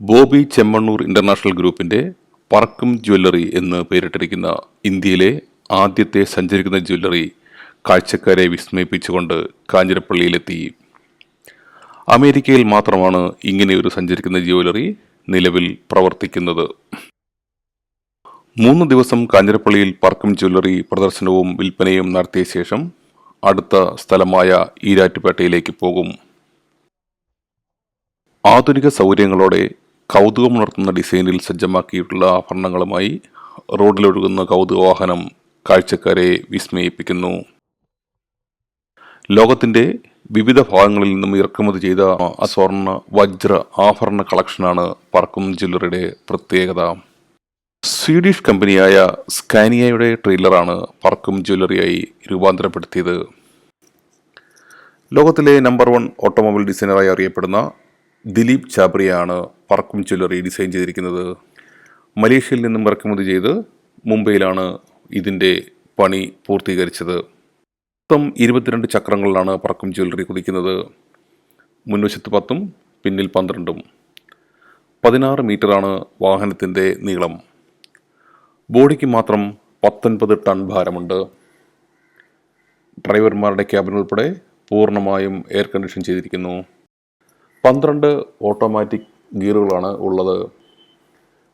Bobby Chemmanur international ഗ്രൂപ്പിന്റെ പറക്കും jewellery എന്ന് പേരിട്ടിരിക്കുന്ന ഇന്ത്യയിലെ ആദ്യത്തെ സഞ്ചരിക്കുന്ന ജ്വല്ലറി കാഴ്ചക്കാരെ വിസ്മയിപ്പിച്ചുകൊണ്ട് കാഞ്ഞിരപ്പള്ളിയിലെത്തി. അമേരിക്കയിൽ മാത്രമാണ് ഇങ്ങനെയൊരു സഞ്ചരിക്കുന്ന ജ്വല്ലറി നിലവിൽ പ്രവർത്തിക്കുന്നത്. മൂന്ന് ദിവസം കാഞ്ഞിരപ്പള്ളിയിൽ പറക്കും ജ്വല്ലറി പ്രദർശനവും വിൽപ്പനയും നടത്തിയ ശേഷം അടുത്ത സ്ഥലമായ ഈരാറ്റുപേട്ടയിലേക്ക് പോകും. ആധുനിക സൗകര്യങ്ങളോടെ കൗതുകമുണർത്തുന്ന ഡിസൈനിൽ സജ്ജമാക്കിയിട്ടുള്ള ആഭരണങ്ങളുമായി റോഡിലൊഴുകുന്ന കൗതുക വാഹനം കാഴ്ചക്കാരെ വിസ്മയിപ്പിക്കുന്നു. ലോകത്തിന്റെ വിവിധ ഭാഗങ്ങളിൽ നിന്നും ഇറക്കുമതി ചെയ്ത സ്വർണ വജ്ര ആഭരണ കളക്ഷനാണ് പറക്കും ജ്വല്ലറിയുടെ പ്രത്യേകത. സ്വീഡിഷ് കമ്പനിയായ സ്കാനിയയുടെ ട്രെയിലറാണ് പറക്കും ജ്വല്ലറിയായി രൂപാന്തരപ്പെടുത്തിയത്. ലോകത്തിലെ നമ്പർ വൺ ഓട്ടോമൊബൈൽ ഡിസൈനറായി അറിയപ്പെടുന്ന ദിലീപ് ചാബ്രിയാണ് പറക്കും ജ്വല്ലറി ഡിസൈൻ ചെയ്തിരിക്കുന്നത്. മലേഷ്യയിൽ നിന്നും ഇറക്കുമതി ചെയ്ത് മുംബൈയിലാണ് ഇതിന്റെ പണി പൂർത്തീകരിച്ചത്. മൊത്തം ഇരുപത്തിരണ്ട് ചക്രങ്ങളിലാണ് പറക്കും ജ്വല്ലറി കുതിക്കുന്നത് മുൻവശത്ത് പത്തും പിന്നിൽ പന്ത്രണ്ടും. പതിനാറ് മീറ്ററാണ് വാഹനത്തിന്റെ നീളം. ബോഡിക്ക് മാത്രം പത്തൊൻപത് ടൺ ഭാരമുണ്ട്. ഡ്രൈവർമാരുടെ ക്യാബിൻ ഉൾപ്പെടെ പൂർണമായും എയർ കണ്ടീഷൻ ചെയ്തിരിക്കുന്നു. പന്ത്രണ്ട് ഓട്ടോമാറ്റിക് ഗിയറുകളാണ് ഉള്ളത്.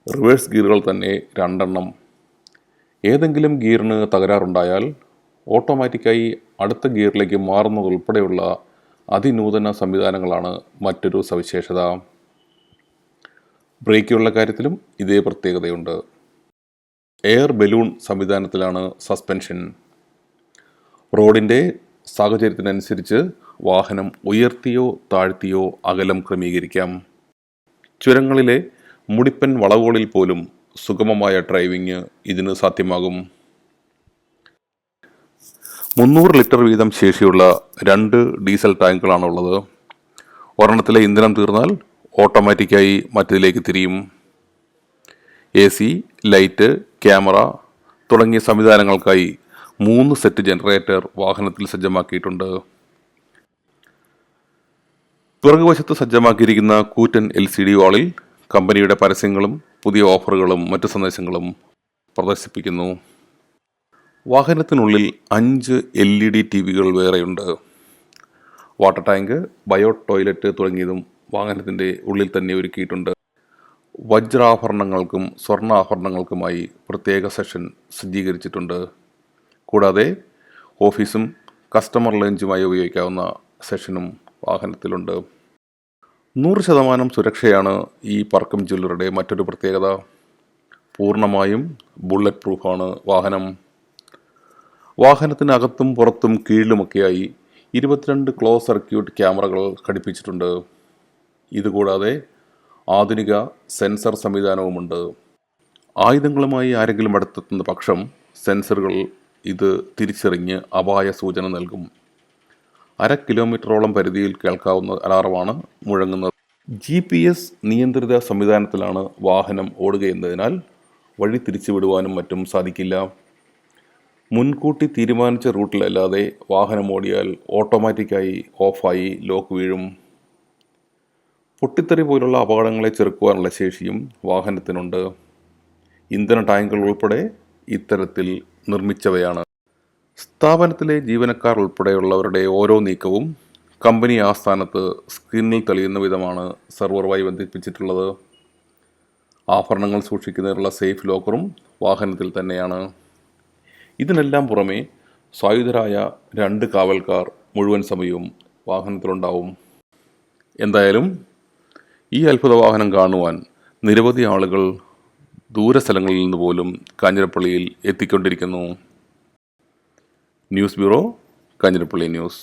റിവേഴ്സ് ഗിയറുകൾ തന്നെ രണ്ടെണ്ണം. ഏതെങ്കിലും ഗിയറിന് തകരാറുണ്ടായാൽ ഓട്ടോമാറ്റിക്കായി അടുത്ത ഗിയറിലേക്ക് മാറുന്നതുൾപ്പെടെയുള്ള അതിനൂതന സംവിധാനങ്ങളാണ് മറ്റൊരു സവിശേഷത. ബ്രേക്കുകളുടെ കാര്യത്തിലും ഇതേ പ്രത്യേകതയുണ്ട്. എയർ ബലൂൺ സംവിധാനത്തിലാണ് സസ്പെൻഷൻ. റോഡിന്റെ സാഹചര്യത്തിനനുസരിച്ച് വാഹനം ഉയർത്തിയോ താഴ്ത്തിയോ അകലം ക്രമീകരിക്കാം. ചുരങ്ങളിലെ മുടിപ്പൻ വളവുകളിൽ പോലും സുഗമമായ ഡ്രൈവിംഗ് ഇതിന് സാധ്യമാകും. മുന്നൂറ് ലിറ്റർ വീതം ശേഷിയുള്ള രണ്ട് ഡീസൽ ടാങ്കുകളാണുള്ളത്. ഒരെണ്ണത്തിലെ ഇന്ധനം തീർന്നാൽ ഓട്ടോമാറ്റിക്കായി മറ്റതിലേക്ക് തിരിയും. എ സി ലൈറ്റ് ക്യാമറ തുടങ്ങിയ സംവിധാനങ്ങൾക്കായി മൂന്ന് സെറ്റ് ജനറേറ്റർ വാഹനത്തിൽ സജ്ജമാക്കിയിട്ടുണ്ട്. പിറകുവശത്ത് സജ്ജമാക്കിയിരിക്കുന്ന കൂറ്റൻ എൽ സി ഡി വാളിൽ കമ്പനിയുടെ പരസ്യങ്ങളും പുതിയ ഓഫറുകളും മറ്റു സന്ദേശങ്ങളും പ്രദർശിപ്പിക്കുന്നു. വാഹനത്തിനുള്ളിൽ അഞ്ച് എൽ ഇ ഡി ടി വികൾ വേറെയുണ്ട്. വാട്ടർ ടാങ്ക് ബയോ ടോയ്ലറ്റ് തുടങ്ങിയതും വാഹനത്തിന്റെ ഉള്ളിൽ തന്നെ ഒരുക്കിയിട്ടുണ്ട്. വജ്രാഭരണങ്ങൾക്കും സ്വർണാഭരണങ്ങൾക്കുമായി പ്രത്യേക സെഷൻ സജ്ജീകരിച്ചിട്ടുണ്ട്. കൂടാതെ ഓഫീസും കസ്റ്റമർ ലഞ്ചുമായി ഉപയോഗിക്കാവുന്ന സെഷനും വാഹനത്തിലുണ്ട്. നൂറ് ശതമാനം സുരക്ഷയാണ് ഈ പറക്കം ജ്വല്ലറിയുടെ മറ്റൊരു പ്രത്യേകത. പൂർണമായും ബുള്ളറ്റ് പ്രൂഫാണ് വാഹനം. വാഹനത്തിനകത്തും പുറത്തും കീഴിലുമൊക്കെയായി ഇരുപത്തിരണ്ട് ക്ലോസ് സർക്യൂട്ട് ക്യാമറകൾ ഘടിപ്പിച്ചിട്ടുണ്ട്. ഇതുകൂടാതെ ആധുനിക സെൻസർ സംവിധാനവുമുണ്ട്. ആയുധങ്ങളുമായി ആരെങ്കിലും അടുത്തെത്തുന്ന പക്ഷം സെൻസറുകൾ ഇത് തിരിച്ചറിഞ്ഞ് അപായ സൂചന നൽകും. അര കിലോമീറ്ററോളം പരിധിയിൽ കേൾക്കാവുന്ന അലാറമാണ് മുഴങ്ങുന്നത്. ജി പി എസ് നിയന്ത്രിത സംവിധാനത്തിലാണ് വാഹനം ഓടുകയെന്നതിനാൽ വഴി തിരിച്ചുവിടുവാനും മറ്റും സാധിക്കില്ല. മുൻകൂട്ടി തീരുമാനിച്ച റൂട്ടിലല്ലാതെ വാഹനം ഓടിയാൽ ഓട്ടോമാറ്റിക്കായി ഓഫായി ലോക്ക് വീഴും. പൊട്ടിത്തെറി പോലുള്ള അപകടങ്ങളെ ചെറുക്കുവാനുള്ള ശേഷിയും വാഹനത്തിനുണ്ട്. ഇന്ധന ടാങ്കുകൾ ഉൾപ്പെടെ ഇത്തരത്തിൽ നിർമ്മിച്ചവയാണ്. സ്ഥാപനത്തിലെ ജീവനക്കാർ ഉൾപ്പെടെയുള്ളവരുടെ ഓരോ നീക്കവും കമ്പനി ആസ്ഥാനത്ത് സ്ക്രീനിൽ തെളിയുന്ന വിധമാണ് സെർവറുമായി ബന്ധിപ്പിച്ചിട്ടുള്ളത്. ആഭരണങ്ങൾ സൂക്ഷിക്കുന്നതിനുള്ള സേഫ് ലോക്കറും വാഹനത്തിൽ തന്നെയാണ്. ഇതിനെല്ലാം പുറമേ സായുധരായ രണ്ട് കാവൽക്കാർ മുഴുവൻ സമയവും വാഹനത്തിലുണ്ടാവും. എന്തായാലും ഈ അത്ഭുത വാഹനം കാണുവാൻ നിരവധി ആളുകൾ ദൂരസ്ഥലങ്ങളിൽ നിന്ന് പോലും കാഞ്ഞിരപ്പള്ളിയിൽ എത്തിക്കൊണ്ടിരിക്കുന്നു. News bureau Kanjirappally news.